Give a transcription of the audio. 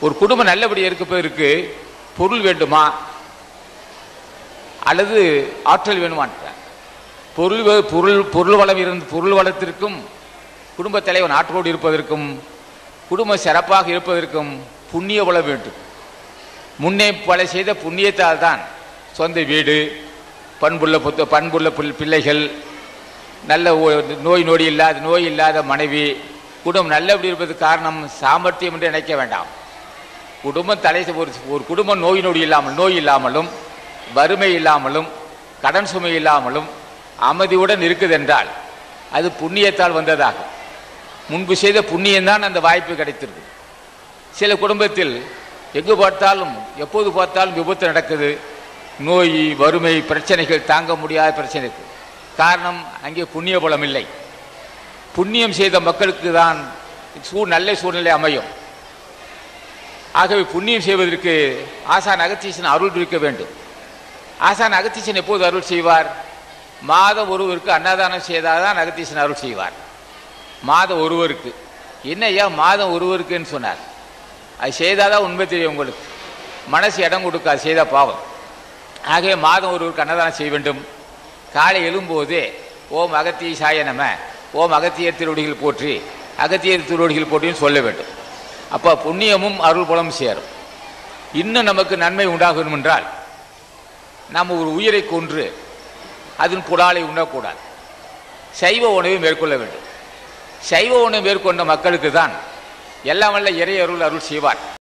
ஒரு குடும்பம் நல்லபடி இருப்பதற்கு பொருள் வேண்டுமா? அல்லது ஆற்றல் வேணுமான்றார் பொருள் பொருள் பொருள் வளம் இருந்து பொருள் வளத்திற்கும் குடும்ப தலைவன் ஆற்றோடு இருப்பதற்கும் குடும்பம் சிறப்பாக இருப்பதற்கும் புண்ணிய வளம் வேண்டும். முன்னே பல செய்த புண்ணியத்தால் தான் சொந்த வீடு பண்புள்ள புத்த பண்புள்ள பிள்ளைகள் நல்ல ஓ- நோய் நொடி இல்லாத நோய் இல்லாத மனைவி குடும்பம் நல்லபடி இருப்பது காரணம் சாமர்த்தியம் என்று நினைக்க வேண்டாம். குடும்பம் தலை ஒரு ஒரு குடும்பம் நோய் நொடி இல்லாமல் நோய் இல்லாமலும் வறுமை இல்லாமலும் கடன் சுமை இல்லாமலும் அமைதியுடன் இருக்குது என்றால் அது புண்ணியத்தால் வந்ததாகும். முன்பு செய்த புண்ணியம்தான் அந்த வாய்ப்பு கிடைத்திருக்கு சில குடும்பத்தில் எங்கு பார்த்தாலும் எப்போது பார்த்தாலும் விபத்து நடக்குது. நோய் வறுமை பிரச்சனைகள் தாங்க முடியாத பிரச்சனைக்கு. காரணம் அங்கே புண்ணிய பலம் இல்லை. புண்ணியம் செய்த மக்களுக்கு தான் சூ நல்ல சூழ்நிலை அமையும். ஆகவே புண்ணியம் செய்வதற்கு ஆசான் அகத்தீசன் அருள் இருக்க வேண்டும். ஆசான் அகத்தீசன் எப்போது அருள் செய்வார்? மாதம் ஒருவருக்கு அன்னதானம் செய்தால்தான் அகத்தீசன் அருள் செய்வார். மாதம் ஒருவருக்கு. என்னய்யா மாதம் ஒருவருக்குன்னு சொன்னார். அது செய்தாதான் உண்மை தெரியும் உங்களுக்கு. மனசு இடம் கொடுக்காது செய்த பாவம். ஆகவே மாதம் ஒருவருக்கு அன்னதானம் செய்ய வேண்டும். காலை எழும்போதே ஓம் அகத்திய சாய நம ஓம் அகத்தியர் திருவடிகள் போற்றி அகத்தியர் திருவடிகள் போற்றின்னு சொல்ல வேண்டும். அப்போ புண்ணியமும் அருள்புலம் சேரும். இன்னும் நமக்கு நன்மை உண்டாகும் என்றால் நாம் ஒரு உயிரை கொன்று அதன் குடாலை உண்ணக்கூடாது. சைவ உணவை மேற்கொள்ள வேண்டும். சைவ உணவு மேற்கொண்ட மக்களுக்கு தான் எல்லாம் வல்ல இறை அருள் அருள் செய்வார்.